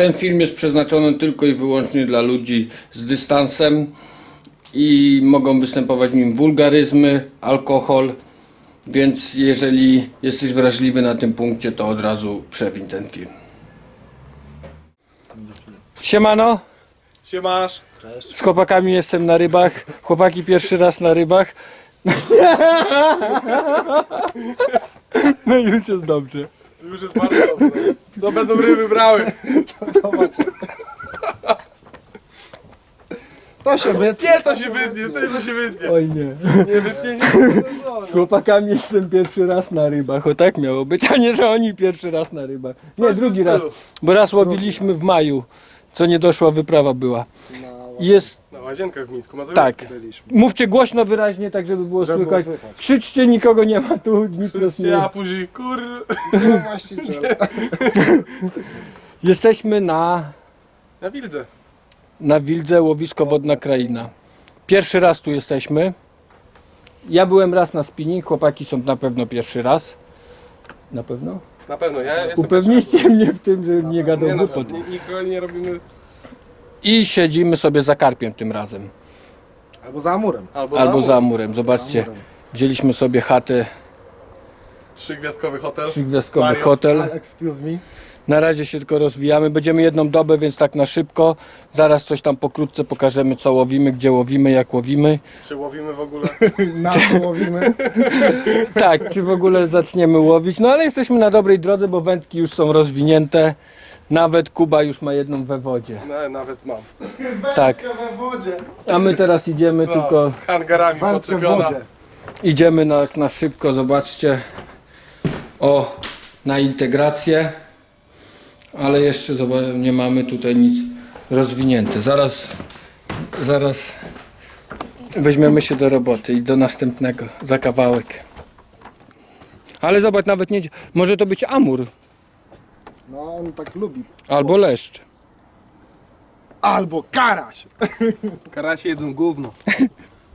Ten film jest przeznaczony tylko i wyłącznie dla ludzi z dystansem i mogą występować w nim wulgaryzmy, alkohol, więc jeżeli jesteś wrażliwy na tym punkcie, to od razu przewin ten film. Siemano, Siemasz. z chłopakami jestem na rybach. Chłopaki pierwszy raz na rybach. No i już jest dobrze. Już jest bardzo dobrze. To będą ryby brały. To się wytnie. Nie, to się wytnie, to, to się wytnie. Oj nie. Nie wytnie, nie. Z chłopakami jestem pierwszy raz na rybach. O tak miało być, a nie, że oni pierwszy raz na rybach. Nie, drugi raz. Bo raz łowiliśmy w maju, co nie doszła wyprawa była. Jest, Na łazienkach w Mińsku, Mazowieckim. tak. Mówcie głośno, wyraźnie, tak żeby było Żeby było słychać. słychać. Krzyczcie, nikogo nie ma tu, nikt nas nie... później kur... Nie właściciel. Jesteśmy na, Na wildze. na Wildze, łowisko Wodna Kraina. Pierwszy raz tu jesteśmy. Ja byłem raz na spinning, chłopaki są na pewno pierwszy raz. Na pewno? Na pewno, ja jestem Upewnijcie mnie w tym, żebym nie gadał Nie, na głupot. Ni- Nikogo nie robimy I siedzimy sobie za karpiem tym razem. Albo za murem. albo, Albo za za murem. Zobaczcie, murem. wzięliśmy sobie chatę, Trzygwiazdkowy hotel. trzygwiazdkowy Mario. hotel. Excuse me. Na razie się tylko rozwijamy. Będziemy jedną dobę, więc tak na szybko. Zaraz coś tam pokrótce pokażemy, co łowimy, gdzie łowimy, jak łowimy. Czy łowimy w ogóle? Na to łowimy. Tak, czy w ogóle zaczniemy łowić. No ale jesteśmy na dobrej drodze, bo wędki już są rozwinięte. Nawet Kuba już ma jedną we wodzie. No, nawet mam. Tak. we wodzie. A my teraz idziemy No, tylko... Z hangarami Wędkę w podczepiona. wodzie. Idziemy na, na szybko, zobaczcie. O, na integrację. Ale jeszcze zoba- nie mamy tutaj nic rozwinięte. Zaraz, zaraz weźmiemy się do roboty i do następnego za kawałek. Ale zobacz, nawet nie. Może to być amur No on tak lubi. albo leszcz. Albo karaś. Karasie jedzą gówno.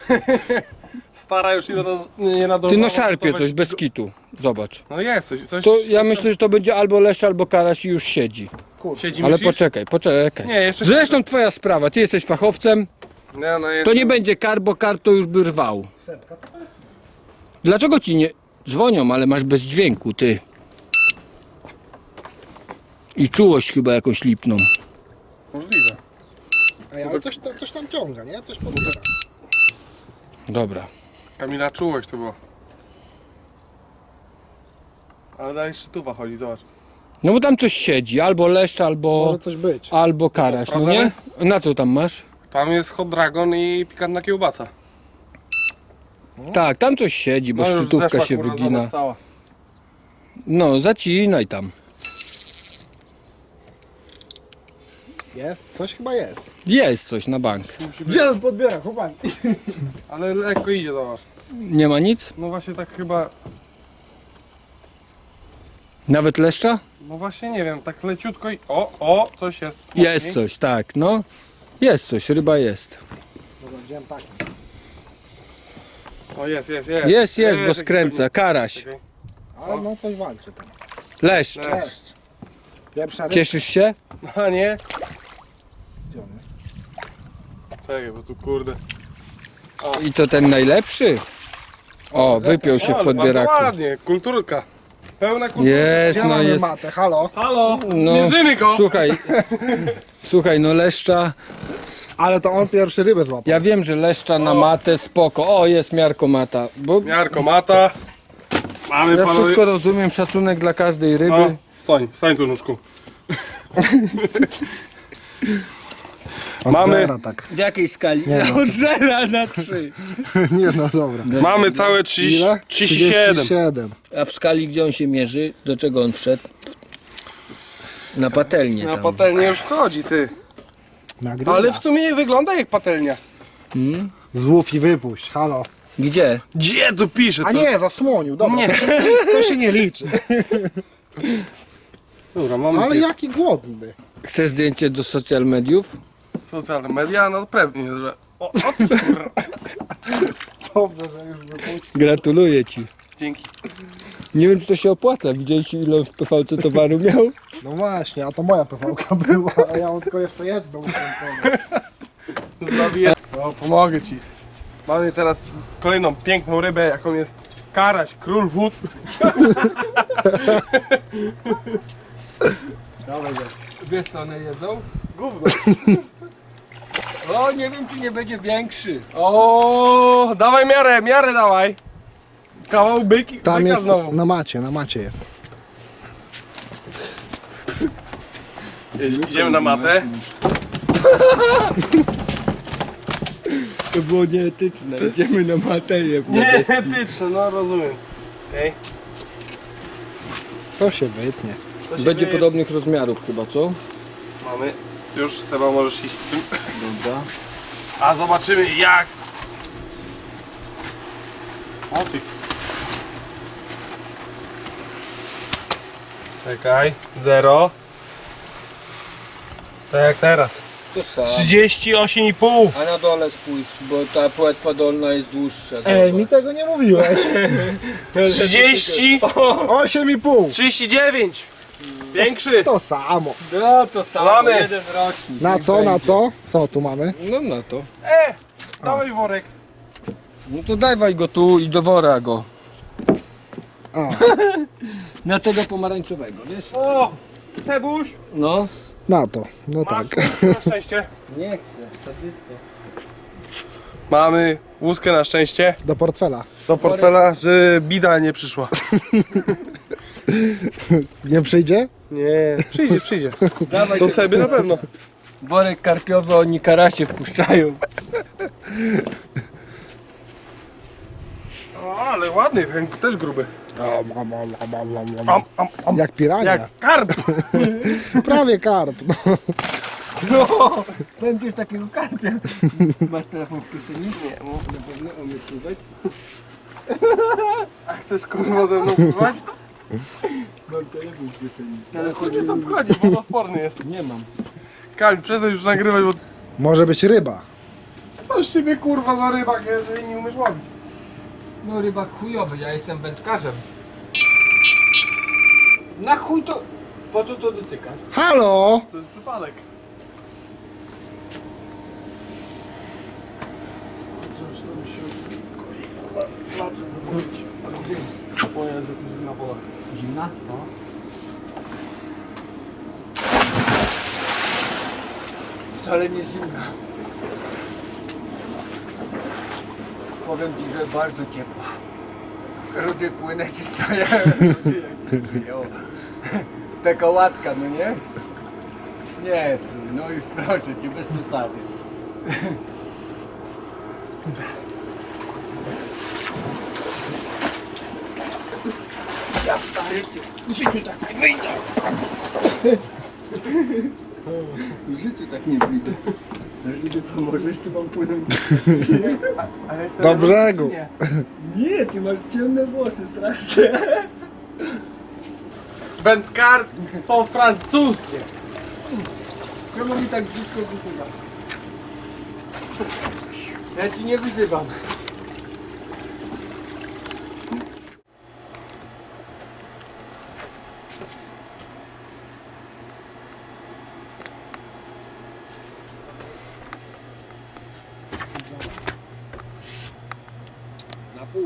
Stara już nie, nado- nie nadążała. Ty no szarpie coś bez kitu. Zobacz. No jest coś, coś. To ja myślę, że to będzie albo leszcz, albo karaś i już siedzi. Siedzi Ale myślisz? poczekaj, poczekaj. Nie, jeszcze... Zresztą twoja sprawa, ty jesteś fachowcem, Nie, no jest... to nie będzie karp, bo karp to już by rwał. Sepka to jest. Dlaczego ci nie dzwonią, ale masz bez dźwięku, ty? I czułość chyba jakąś lipną. Możliwe. Ej, ale coś, to- coś tam ciąga, nie? Coś podbiera. Dobra. Kamila czułość to było. Ale dalej szczytuwa chodzi, zobacz. No bo tam coś siedzi, albo leszcz, albo, Może coś być. albo karaś, no nie? Na co tam masz? Tam jest hot dragon i pikantna kiełbasa. Tak, tam coś siedzi, bo No już szczytówka zeszła, się kurwa, wygina. No, zacinaj tam. Jest? Coś chyba jest. Jest coś na bank. Gdzie on podbiera, chłopaki? Ale lekko idzie, zobacz. Nie ma nic? No właśnie tak chyba, Nawet leszcza? no właśnie nie wiem, tak leciutko i... O, o, coś jest. Jest coś, tak, no. Jest coś, ryba jest. Dobra, wziąłem taki. O, jest, jest, jest. Jest, jest, bo jakiś skręca. Karaś. Ale no coś walczy tam. leszcz. Leszcz. Cześć. Pierwsza ryba. Cieszysz się? A nie? Czekaj, bo tu kurde. I to ten najlepszy? O, wypiął się O, w ale podbieraku. Ładnie, kulturka. Pełna kulturka. Jest, Gdzie no mamy jest. matę? Halo? Halo, No, mierzymy go. słuchaj, słuchaj, no leszcza, Ale to on pierwszy rybę złapał. ja wiem, że leszcza na matę spoko. O, jest miarko mata, bo Miarko mata. Mamy ja panowie... wszystko rozumiem, szacunek dla każdej No, ryby. stoń, stań tu nóżku. Od mamy- zera, tak. W jakiej skali? Nie no. Od zera na trzy. Nie no, dobra. Mamy całe 30, Ile? 37. 37. A w skali gdzie on się mierzy? Do czego on wszedł? Na patelnię Na tam. patelnię już wchodzi, ty. Nagrywa. Ale w sumie nie wygląda jak patelnia. Hmm? Złów i wypuść, halo. Gdzie? Gdzie tu pisze? A To... nie, zasłonił, dobra. Nie. To się nie liczy. Dobra, mamy Ale Ale jaki głodny. Chcesz zdjęcie do social mediów? Socjalne media, no pewnie, że... O, o kurwa. Dobrze, że już wypuścił. Gratuluję ci. Dzięki. Nie wiem, czy to się opłaca. Widzieliście, ile w PVC towaru miał? No właśnie, a to moja PV była, a ja mam tylko jeszcze jedną ukończoną. Zrobię. No, pomogę ci. Mamy teraz kolejną piękną rybę, jaką jest karaś, król wód. Dawaj. Wiesz co one jedzą? Gówno. O, nie wiem czy nie będzie większy. O, dawaj miarę, miarę dawaj. Kawał byki, Tam byka jest, znowu. na macie, na macie jest. Idziemy na matę. To było nieetyczne. Idziemy na materię. Nie, etyczne, no rozumiem. Okej. To się wytnie. To się Będzie wyje- podobnych rozmiarów chyba, co? Mamy. Już Seba możesz iść z tym. Dobra. A zobaczymy jak. O ty. Czekaj. Zero. Tak jak teraz. To samo. 38,5. A na dole spójrz, bo ta płetwa dolna jest dłuższa. Ej, mi tego nie mówiłeś. 30. 8,5. 39. Większy. To samo. No to samo, Mamy. jeden rocznik. Na co, na co? Co tu mamy? No na to. E! Dawaj worek. No to dawaj go tu i do wora go. A, Na tego pomarańczowego, wiesz? O! Sebuś. No. na to. No Masz tak. na szczęście. Nie chcę, statystyka. Mamy łuskę na szczęście. Do portfela. Do portfela, że bida nie przyszła. Nie przyjdzie? Nie, przyjdzie, przyjdzie. Dawaj To ten sobie na pewno. worek karpiowy, oni karasie wpuszczają. O, ale ładny, ten też gruby. Am, am, am. Jak pirania. Jak karp. Prawie karp. No. No, będziesz takiego karpia. Masz telefon w kieszeni? Nie, Na pewno umiesz pływać? a chcesz kurwa ze mną pływać? Mam telefon w kieszeni. Ale chuj mnie tam wchodzi, wodoodporny jest. Nie mam. Kamil, przestań już nagrywać, bo Może być ryba. co z ciebie kurwa za rybak, jeżeli nie umiesz łowić? No rybak chujowy, ja jestem wędkarzem. Na chuj to... Po co to dotykasz? Halo! To jest wypadek. To zimna woda. Zimna? No. Wcale nie zimna. Powiem Ci, że bardzo ciepła. Rudy płynę Ci żyją. Taka łatka, no nie? Nie, no już proszę Cię, bez przesady. Ja stary Cię, w życiu tak nie wyjdę. W życiu tak nie wyjdę. Rudy, pomożesz, tu mam płynąć. Do brzegu. Nie. Ty masz ciemne włosy strasznie. Wędkar po francuskie. Czemu mi tak brzydko wyzywa? Ja ci nie wyzywam.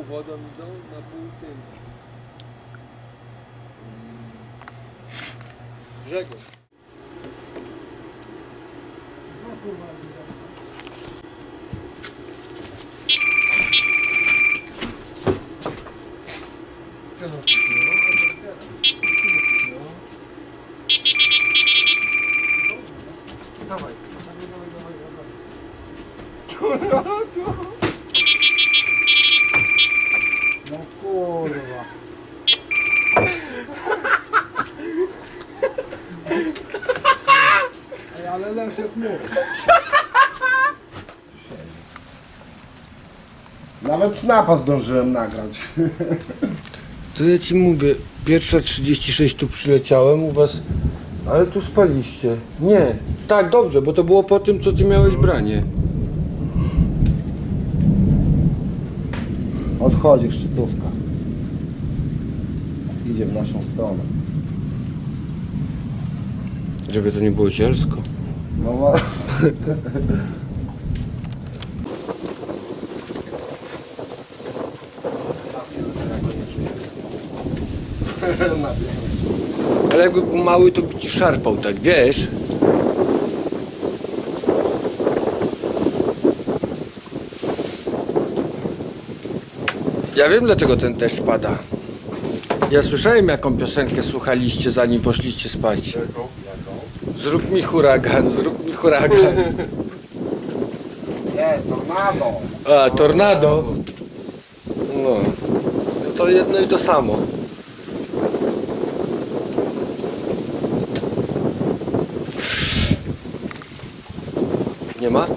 Wodą idą, na pół tym. Grzegorz. Dawaj. No kurwa. Ej, ale leż jest mój. Nawet snapa zdążyłem nagrać. To ja ci mówię, pierwsze 36 tu przyleciałem u was, ale tu spaliście. Nie, tak dobrze, bo to było po tym, co ty miałeś branie. Odchodzi szczytówka. Idzie w naszą stronę. Żeby to nie było zielsko. No, no. Ale jakby był mały, to by ci szarpał, tak wiesz? Ja wiem, dlaczego ten deszcz pada. Ja słyszałem, jaką piosenkę słuchaliście, zanim poszliście spać. Zrób mi huragan, zrób mi huragan. Nie, tornado. A, tornado. No. To jedno i to samo. Nie ma?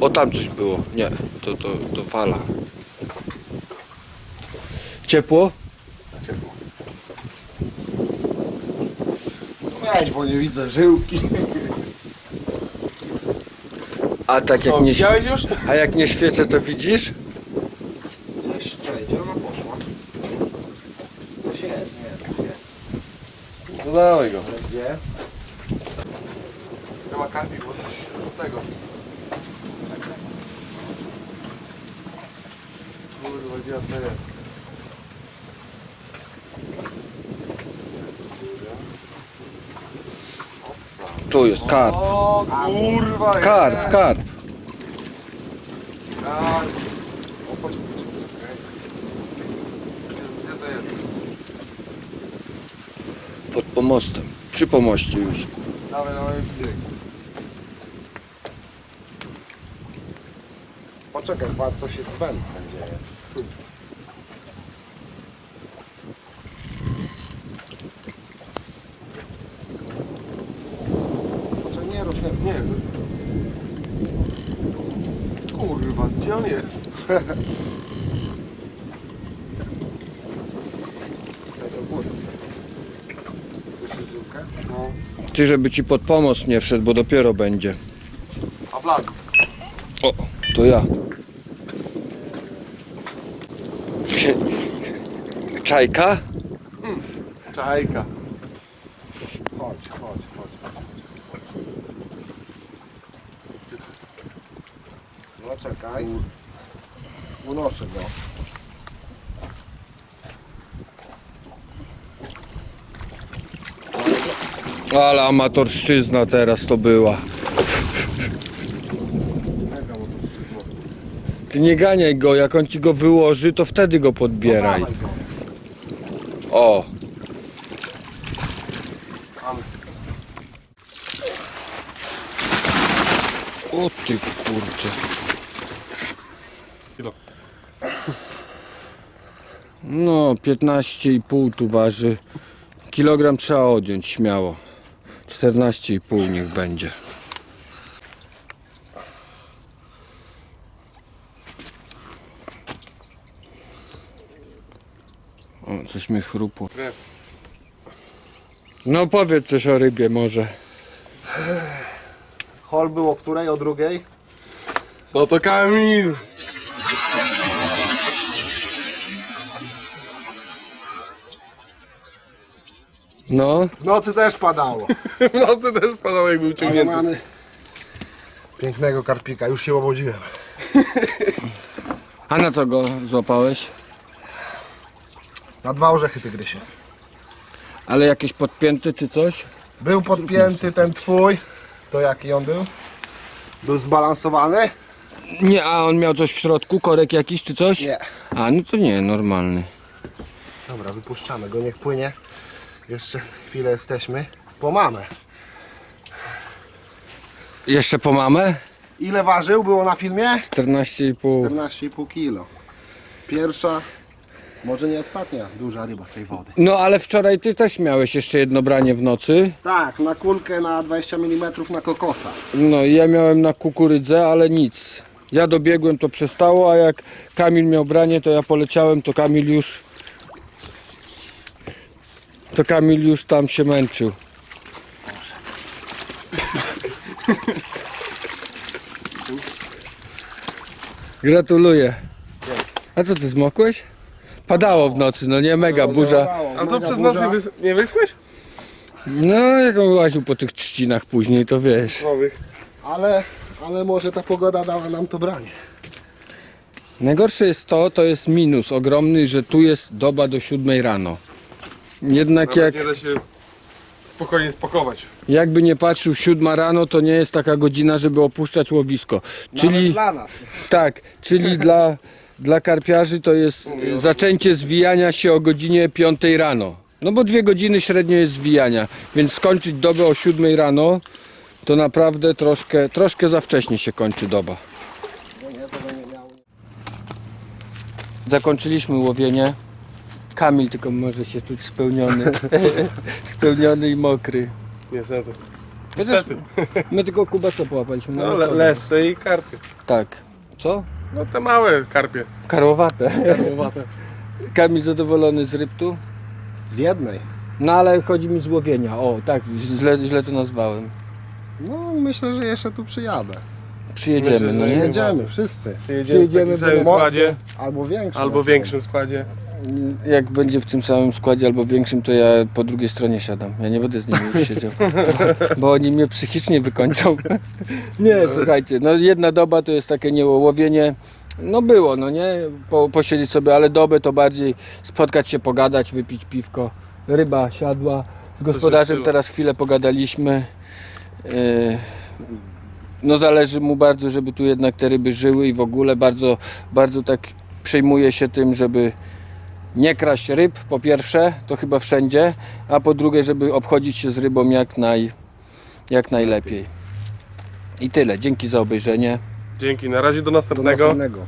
O, tam coś było. Nie, to, to, to fala. Ciepło? Weź, bo nie widzę żyłki. A tak jak nie, widziałeś już? a jak nie świecę, to widzisz? Jeszcze, gdzie ona poszła? To się jest, nie, to się No dawaj go. Gdzie? Nie ma karpi, bo coś żółtego. Jest? Tu jest karp. O kurwa! Karp, karp. Karp. O, poczekaj, poczekaj. Gdzie to jest? Pod pomostem. Przy pomoście już. Dawaj, dawaj. Poczekaj, jest wędka, gdzie jest. Tu. Nie nie. Nie. Kurwa, gdzie on jest? No. Ty, żeby ci pod pomost nie wszedł, bo dopiero będzie. A blag. O, to ja. Czajka? Czajka. No czekaj. Unoszę go. Ale amatorszczyzna teraz to była. Ty nie ganiaj go, jak on ci go wyłoży, to wtedy go podbieraj. O, Mamy. o ty kurczę. Kilo. No, 15,5 tu waży. Kilogram trzeba odjąć śmiało. 14,5 niech będzie. O, coś mi chrupło. No powiedz coś o rybie może. Hol był o której? O drugiej? No to Kamil! No, W nocy też padało. W nocy też padał jak był Ale ciągnięty. mamy pięknego karpika. Już się obudziłem. a na co go złapałeś? Na dwa orzechy tygrysie. Ale jakieś podpięty czy coś? Był podpięty ten twój. To jaki on był? Był zbalansowany? Nie, a on miał coś w środku, korek jakiś czy coś? Nie. A, no to nie, normalny. Dobra, wypuszczamy go, niech płynie. Jeszcze chwilę jesteśmy. Po mamę. Jeszcze po mamę? Ile ważył? Było na filmie? 14,5. 14,5 kilo. Pierwsza, może nie ostatnia duża ryba z tej wody. No ale wczoraj ty też miałeś jeszcze jedno branie w nocy. Tak, na kulkę na 20 mm na kokosa. No i ja miałem na kukurydzę, ale nic. Ja dobiegłem, to przestało, a jak Kamil miał branie, to ja poleciałem, to Kamil już... To Kamil już tam się męczył. Gratuluję. A co ty zmokłeś? Padało w nocy, no nie mega burza. A to przez noc nie, wys nie wyschłeś? No, jak on łaził po tych trzcinach później, to wiesz. Nowych. Ale, ale może ta pogoda dała nam to branie. Najgorsze jest to, to jest minus ogromny, że tu jest doba do 7 rano. Jednak jak, Nawet nie da się spokojnie spakować. jakby nie patrzył 7 rano, to nie jest taka godzina, żeby opuszczać łowisko. Nawet Czyli dla nas. tak, czyli dla, dla karpiarzy to jest e, zaczęcie zwijania się o godzinie 5 rano. No bo dwie godziny średnio jest zwijania, więc skończyć dobę o 7 rano to naprawdę troszkę, troszkę za wcześnie się kończy doba. No. Zakończyliśmy łowienie. Kamil tylko może się czuć spełniony. spełniony i mokry. Niestety. Niestety. My tylko Kuba co połapaliśmy? No, le, leszcze i karpie. Tak. Co? No te małe karpie. Karłowate. Kamil zadowolony z rybtu? Z jednej. No ale chodzi mi z łowienia. O, tak, źle, źle to nazwałem. No myślę, że jeszcze tu przyjadę. Przyjedziemy, Myślę, no że nie? Jedziemy, wszyscy. Jedziemy w Przyjedziemy, takim samym bo- składzie, Albo albo większym składzie. Jak będzie w tym samym składzie albo większym, to ja po drugiej stronie siadam. Ja nie będę z nimi już siedział. Bo oni mnie psychicznie wykończą. Nie, słuchajcie, no jedna doba to jest takie niełowienie. No było, no nie, po, posiedzieć sobie, ale dobę to bardziej spotkać się, pogadać, wypić piwko. Ryba siadła. Z gospodarzem teraz chwilę pogadaliśmy. Yy, No zależy mu bardzo, żeby tu jednak te ryby żyły i w ogóle bardzo, bardzo tak przejmuje się tym, żeby nie kraść ryb po pierwsze, to chyba wszędzie, a po drugie, żeby obchodzić się z rybą jak, naj, jak najlepiej. I tyle. Dzięki za obejrzenie. Dzięki, na razie do Do następnego. następnego.